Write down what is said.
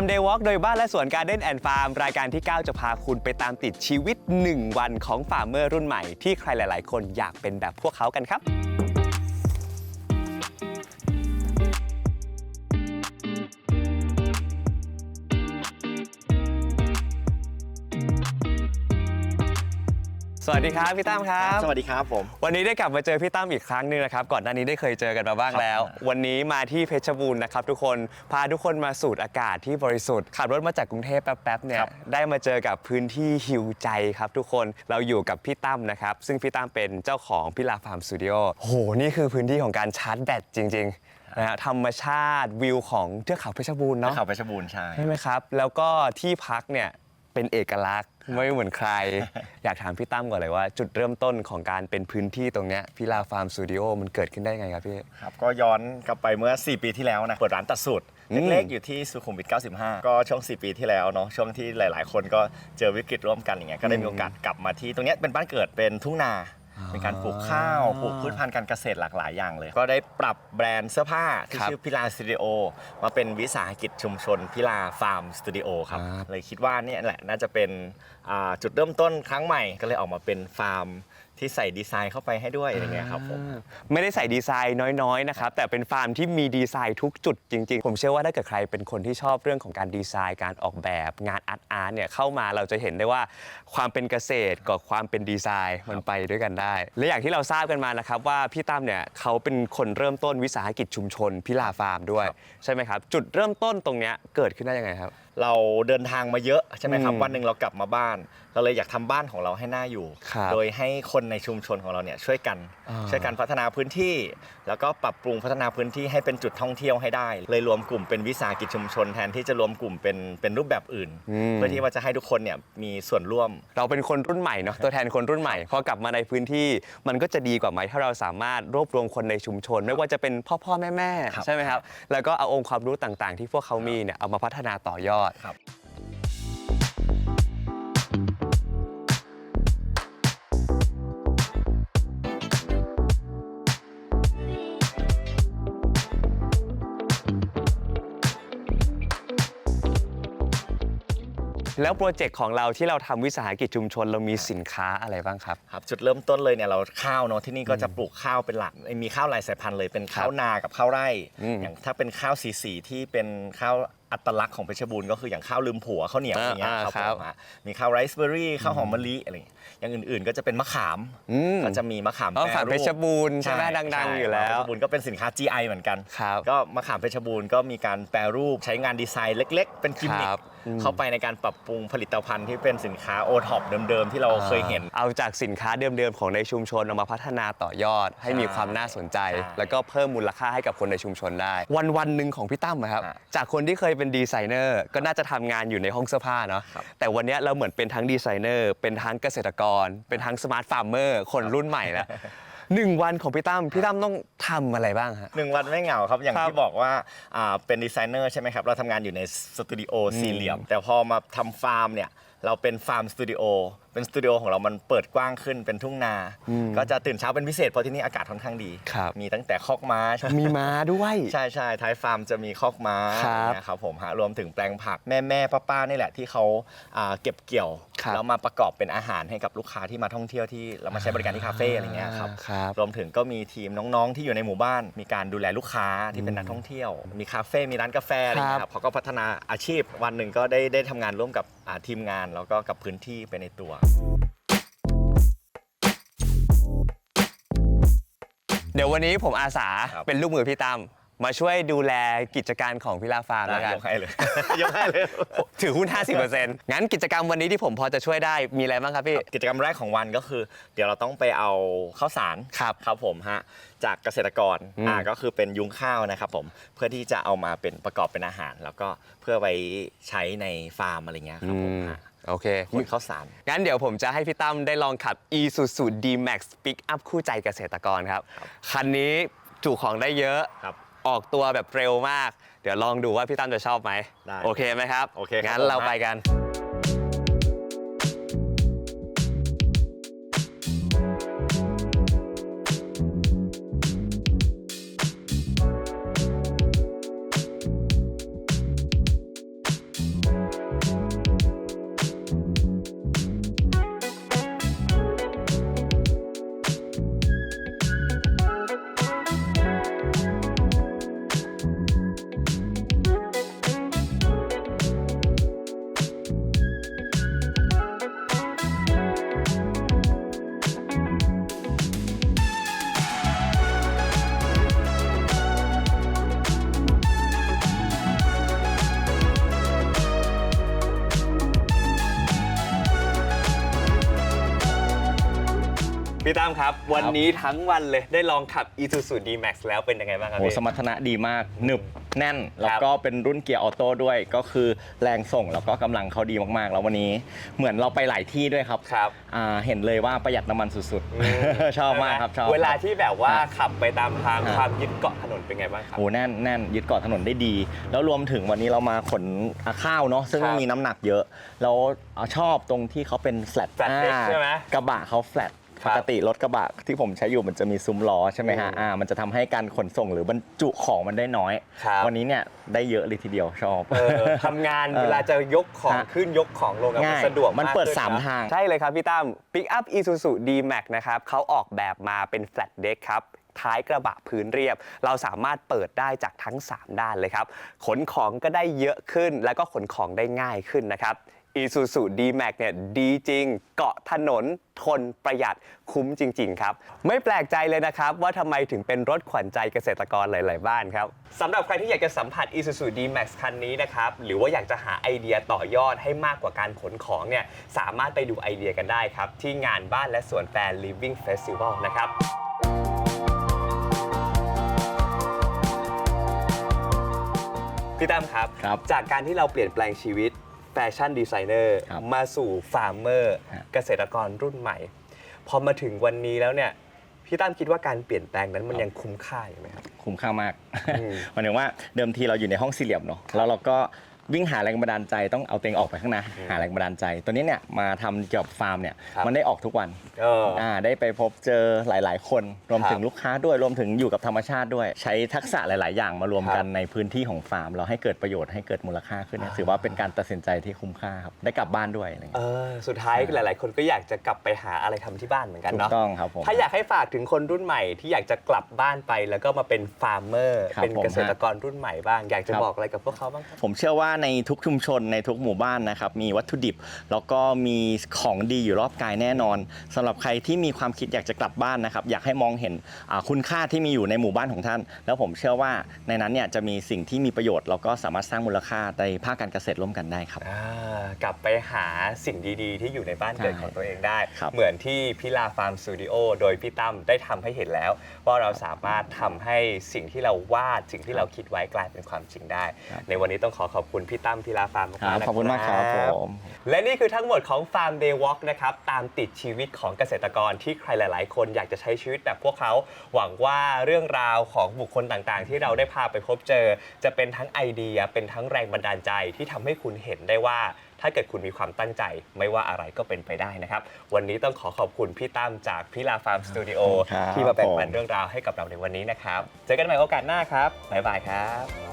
Farm Day Walk โดยบ้านและสวน Garden and Farm รายการที่ 9 จะพาคุณไปตามติดชีวิต 1 วันของฟาร์มเมอร์รุ่นใหม่ที่ใครหลาย ๆ คนอยากเป็นแบบพวกเขากันครับ สวัสดีครับพี่ตั้มครับ สวัสดีครับผม วันนี้ได้กลับมาเจอพี่ตั้มอีกครั้งหนึงนะครับ ก่อนหน้านี้ได้เคยเจอกันมาบ้างแล้ว วันนี้มาที่เพชรบูรณ์นะครับทุกคน พาทุกคนมาสูดอากาศที่บริสุทธิ์ ขับรถมาจากกรุงเทพแป๊บๆเนี่ยครับได้มาเจอกับพื้นที่ฮิวใจครับทุกคน เราอยู่กับพี่ตั้มนะครับ ซึ่งพี่ตั้มเป็นเจ้าของพิลาฟาร์มสตูดิโอ โห นี่คือพื้นที่ของการชาร์จแบตจริงๆนะฮะธรรมชาติวิวของเทือกเขาเพชรบูรณ์เนาะเขาเพชรบูรณ์ใช่ใช่ไหมครับ แล้วก็ที่พักเนี่ยเป็นเอกลักษณ์ ไม่เหมือนใคร อยากถามพี่ตั้มก่อนเลยว่า จุดเริ่มต้นของการเป็นพื้นที่ตรงเนี้ยพิลาฟาร์มสตูดิโอมันเกิดขึ้นได้ไงครับพี่ ครับก็ย้อนกลับไปเมื่อ 4 ปีที่แล้วนะเปิดร้านตัดสูตรอืม เล็กๆอยู่ที่สุขุมวิท 95 ก็ช่วง 4 ปีที่แล้วเนาะช่วงที่หลาย ๆ คนก็เจอวิกฤตร่วมกันอย่างเงี้ยก็ได้มีโอกาสกลับมาที่ตรงเนี้ยเป็นบ้านเกิดเป็นทุ่งนา เป็นการปลูกข้าวปลูกพืชพันธุ์การเกษตรหลากหลายอย่างเลย ก็ได้ปรับแบรนด์เสื้อผ้าที่ครับชื่อพิลาสตูดิโอมาเป็นวิสาหกิจชุมชนพิลาฟาร์มสตูดิโอครับครับเลยคิดว่าเนี่ยแหละน่าจะเป็นอ่าจุดเริ่มต้นครั้งใหม่ก็เลยออกมาเป็นฟาร์ม ที่ใส่ดีไซน์เข้าไปให้ด้วยอะไรเงี้ยครับผม ไม่ได้ใส่ดีไซน์น้อยๆนะครับแต่เป็นฟาร์มที่มีดีไซน์ทุกจุดจริง ๆ ผมเชื่อว่าถ้าเกิดใครเป็นคนที่ชอบเรื่องของการดีไซน์การออกแบบงานอาร์ตอาร์ตเนี่ยเข้ามาเราจะเห็นได้ว่าความเป็นเกษตรกับความเป็นดีไซน์มันไปด้วยกันได้ และอย่างที่เราทราบกันมานะครับว่าพี่ตั้มเนี่ยเขาเป็นคนเริ่มต้นวิสาหกิจชุมชนพิลาฟาร์มด้วยครับใช่ไหมครับจุดเริ่มต้นตรงเนี้ยเกิดขึ้นได้ยังไงครับเราเดินทางมาเยอะใช่ไหมครับ อืมวันหนึ่งเรากลับมาบ้าน เราเลยอยากทำบ้านของเราให้น่าอยู่ ครับโดยให้คนในชุมชนของเราเนี่ยช่วยกัน อ่า ช่วยกันพัฒนาพื้นที่ แล้วก็ปรับปรุงพัฒนาพื้นที่ให้เป็นจุดท่องเที่ยวให้ได้ เลยรวมกลุ่มเป็นวิสาหกิจชุมชนแทนที่จะรวมกลุ่มเป็นเป็นรูปแบบอื่น เพื่อที่ว่าจะให้ทุกคนเนี่ยมีส่วนร่วม เราเป็นคนรุ่นใหม่เนาะตัวแทนคนรุ่นใหม่พอกลับมาในพื้นที่ มันก็จะดีกว่าไหมถ้าเราสามารถรวบรวมคนในชุมชน ไม่ว่าจะเป็นพ่อพ่อแม่แม่ครับ ใช่ไหมครับแล้วก็เอาองค์ความรู้ต่างๆ ที่พวกเขามีเนี่ยเอามาพัฒนาต่อยอดครับแล้วโปรเจกต์ของเราที่เราทำวิสาหกิจชุมชนเรามีสินค้าอะไรบ้างครับครับ จุดเริ่มต้นเลยเนี่ยเราข้าวเนาะที่นี่ก็จะปลูกข้าวเป็นหลักมีข้าวหลายสายพันธุ์เลยเป็นข้าวนากับข้าวไร่อืมอย่างถ้าเป็นข้าวสีสีๆที่เป็นข้าว อัตลักษณ์ของเพชรบูรณ์ก็คืออย่างข้าวลืมผัวข้าวเหนียวอ่าอย่างเงี้ยอ่าครับคผรับมฮะมีข้าวไรซ์เบอร์รี่ข้าวหอมมะลิอะไรอย่างเงี้ยอย่างอื่นๆ ก็จะเป็นมะขามอืม ก็จะมีมะขามอ๋อแปรฝั่งรูเพปชรบูรณ์ใช่ไหมใช่ดัง ๆ อยู่แล้วเพชรบูรณ์ก็เป็นสินค้า GI เหมือนกัน ครับ ก็มะขามเพชรบูรณ์ก็มีการแปรรูปใช้งานดีไซน์เล็ก ๆ เป็นกิมมิคครับอืมเข้าไปในการปรับปรุงผลิตภัณฑ์ที่เป็นสินค้าโอท็อปเดิมๆ ที่เราเคยเห็น เอาจากสินค้าเดิมๆ ของในชุมชนเอามาพัฒนาต่อยอด ให้มีความน่าสนใจใช่แล้วก็เพิ่มมูลค่าให้กับคนในชุมชนได้ วันวันๆหนึ่งของพี่ตั้มอะครับอะจากคนที่เคยเป็นดีไซเนอร์ก็น่าจะทำงานอยู่ในห้องเสื้อผ้าเนาะครับแต่วันเนี้ยเราเหมือนเป็นทั้งดีไซเนอร์เป็นทั้งเกษตรกร เป็นทั้งสมาร์ทฟาร์มเมอร์คนรุ่นใหม่แล้ว หนึ่งวันของพี่ตั้มพี่ตั้มต้องทำอะไรบ้างฮะ หนึ่งวันไม่เหงาครับ อย่างครับที่บอกว่าอ่าเป็นดีไซเนอร์ใช่ไหมครับ เราทำงานอยู่ในสตูดิโอสี่เหลี่ยม แต่พอมาทำฟาร์มเนี่ย เราเป็นฟาร์มสตูดิโอเป็นสตูดิโอของเรามันเปิดกว้างขึ้นเป็นทุ่งนา ก็จะตื่นเช้าเป็นพิเศษเพราะที่นี่อากาศค่อนข้างดี ครับมีตั้งแต่คอกม้ามีม้าด้วย ใช่ใช่ท้ายฟาร์มจะมีคอกม้าครับอย่างเงี้ยครับผมฮะรวมถึงแปลงผักแม่แม่ป้าป้าๆนี่แหละที่เขาอ่าเก็บเกี่ยวครับ แล้วมาประกอบเป็นอาหารให้กับลูกค้าที่มาท่องเที่ยวที่เรามาใช้บริการที่คาเฟ่อะไรเงี้ยครับ ครับ รวมถึงก็มีทีมน้องๆ ที่อยู่ในหมู่บ้าน มีการดูแลลูกค้าที่เป็นนักท่องเที่ยว มีคาเฟ่ มีร้านกาแฟอะไรอย่างเงี้ยครับเขาก็พัฒนาอาชีพวันหนึ่งก็ได้ได้ทำงานร่วมกับอ่าทีมงาน แล้วก็กับพื้นที่ไปในตัวเดี๋ยววันนี้ผมอาสาครับ เป็นลูกมือพี่ตั้มมาช่วยดูแลกิจการของพิลาฟาร์มแล้วกันยกให้เลย ยกให้เลย ถือหุ้น 50%งั้นกิจกรรมวันนี้ที่ผมพอจะช่วยได้มีอะไรบ้างครับพี่ กิจกรรมแรกของวันก็คือ เดี๋ยวเราต้องไปเอาข้าวสารครับครับผมฮะจากเกษตรกรอืม อ่าก็คือเป็นยุ้งข้าวนะครับผมเพื่อที่จะเอามาเป็นประกอบเป็นอาหาร แล้วก็เพื่อไว้ใช้ในฟาร์มอะไรเงี้ยครับผมฮะ โอเคคุณข้าวสาร งั้นเดี๋ยวผมจะให้พี่ตั้มได้ลองขับ Isuzu D-Max Pick Up คู่ใจเกษตรกรครับครับ คันนี้จุของได้เยอะครับออกตัวแบบเร็วมาก เดี๋ยวลองดูว่าพี่ตั้มจะชอบไหมได้โอเคไหมครับโอเคครับงั้นผม เราเราไปไปกักัน พี่ตั้มครับ วันนี้ทั้งวันเลยได้ลองขับ Isuzu D-Max แล้วเป็นยังไงบ้างครับโอ้พี่ สมรรถนะดีมากหนึบแน่นครับแล้วก็เป็นรุ่นเกียร์ออโต้ด้วยก็คือแรงส่งแล้วก็กำลังเขาดีมากๆ แล้ววันนี้เหมือนเราไปหลายที่ด้วยครับครับอ่าเห็นเลยว่าประหยัดน้ำมันสุดอืม ๆ ชอบมากครับชอบ เวลาที่แบบว่าครับขับไปตามทางครับ ความยึดเกาะถนนเป็นไงบ้างครับ โอ้แน่นแน่นยึดเกาะถนนได้ดี แล้วรวมถึงวันนี้เรามาขนอ่าข้าวเนาะซึ่งครับมีน้ำหนักเยอะ แล้วอ่าชอบตรงที่เขาเป็น flat flat deck ใช่ไหมกระบะเขา flat ครั ปบกติรถกระบะที่ผมใช้อยู่มันจะมีซุ้มล้อใช่ไหมฮะอืมอ่ามันจะทำให้การขนส่งหรือบรรจุของมันได้น้อย ครับ วันนี้เนี่ยได้เยอะเลยทีเดียวชอบ เออทำงานเออเวลาจะยกของฮะขึ้นยกของลงอะง่ายมันสะดวกมันกเปิดขึ้สามนะทาง ใช่เลยครับพี่ตั้ม Pick Up Isuzu D-Max นะครับเขาออกแบบมาเป็น flat deck ครับ ท้ายกระบะพื้นเรียบ เราสามารถเปิดได้จากทั้ง 3 ด้านเลยครับ ขนของก็ได้เยอะขึ้นแล้วก็ขนของได้ง่ายขึ้นนะครับ Isuzu D-Max เนี่ยดีจริง เกาะถนน ทนประหยัดคุ้มจริง ๆ ครับ ไม่แปลกใจเลยนะครับ ว่าทำไมถึงเป็นรถขวัญใจเกษตรกรหลาย ๆ บ้านครับสำหรับใครที่อยากจะสัมผัส Isuzu D-Max คันนี้นะครับ หรือว่าอยากจะหาไอเดียต่อยอดให้มากกว่าการขนของเนี่ยสามารถไปดูไอเดียกันได้ครับ ที่งานบ้านและสวนแฟน Living Festival นะครับ พี่ตั้มครับ ครับ จากการที่เราเปลี่ยนแปลงชีวิต แฟชั่นดีไซเนอร์ครับมาสู่ฟาร์มเมอร์ฮะ เกษตรกรรุ่นใหม่ พอมาถึงวันนี้แล้วเนี่ยพี่ตั้มคิดว่าการเปลี่ยนแปลงนั้นมันยังคุ้มค่าอยู่ไหมครับ คุ้มค่ามากอืมหมายถึงว่าเดิมทีเราอยู่ในห้องสี่เหลี่ยมเนาะแล้วเราก็ วิ่งหาแรงบันดาลใจต้องเอาตัวเองออกไปข้างหน้าหาแรงบันดาลใจ ตัวนี้เนี่ยมาทำเกี่ยวกับฟาร์มเนี่ยครับ มันได้ออกทุกวันเอออ่าได้ไปพบเจอหลาย ๆ คนรวมครับถึงลูกค้าด้วยรวมถึงอยู่กับธรรมชาติด้วย ใช้ทักษะหลาย ๆ อย่างมารวมกันครับในพื้นที่ของฟาร์ม เราให้เกิดประโยชน์ให้เกิดมูลค่าขึ้นเนี่ยถือว่าเป็นการตัดสินใจที่คุ้มค่าครับได้กลับบ้านด้วยอะไรเอเงี้ยอสุดท้ายหลาย ๆ คนก็อยากจะกลับไปหาอะไรทำที่บ้านเหมือนกันถูกเนาะต้องครับผม ถ้าอยากให้ฝากถึงคนรุ่นใหม่ที่อยากจะกลับบ้านไปแล้วก็มาเป็นฟาร์มเมอร์ ครับเป็นผมเกษตรกรรุ่นใหม่บ้าง อยากจะครับ บอกอะไรกับพวกเขาบ้างครับ ผมเชื่อว่าในทุกชุมชนในทุกหมู่บ้านนะครับมีวัตถุดิบ แล้วก็มีของดีอยู่รอบกายแน่นอนสำหรับใครที่มีความคิดอยากจะกลับบ้านนะครับอยากให้มองเห็นอ่าคุณค่าที่มีอยู่ในหมู่บ้านของท่าน แล้วผมเชื่อว่าในนั้นเนี่ยจะมีสิ่งที่มีประโยชน์แล้วก็สามารถสร้างมูลค่าในภาคการเกษตรร่วมกันได้ครับ อ่ากลับไปหาสิ่งดีๆ ที่อยู่ในบ้านเกิดใช่ของตัวเองได้ ครับ เหมือนที่พิลาฟาร์มสตูดิโอโดยพี่ตั้มได้ทำให้เห็นแล้ว ว่าเราสามารถทำให้สิ่งที่เราวาดสิ่งที่เราคิดไว้กลายเป็นความจริงได้ ในวันนี้ต้องขอขอบคุณพี่ตั้มพิลาฟาร์มครับๆนะ ขอบคุณมากครับผม และนี่คือทั้งหมดของ Farm Day Walk นะครับ ตามติดชีวิตของเกษตรกรที่ใครหลาย ๆ คนอยากจะใช้ชีวิตแบบพวกเขา หวังว่าเรื่องราวของบุคคลต่าง ๆ ที่เราได้พาไปพบเจอ จะเป็นทั้งไอเดีย เป็นทั้งแรงบันดาลใจที่ทำให้คุณเห็นได้ว่า ถ้าเกิดคุณมีความตั้งใจ ไม่ว่าอะไรก็เป็นไปได้นะครับ วันนี้ต้องขอขอบคุณพี่ตั้มจากพิลาฟาร์มสตูดิโอครับที่มาแบ่งปันผม เรื่องราวให้กับเราในวันนี้นะครับ เจอกันใหม่โอกาสหน้าครับบ๊ายบายครับ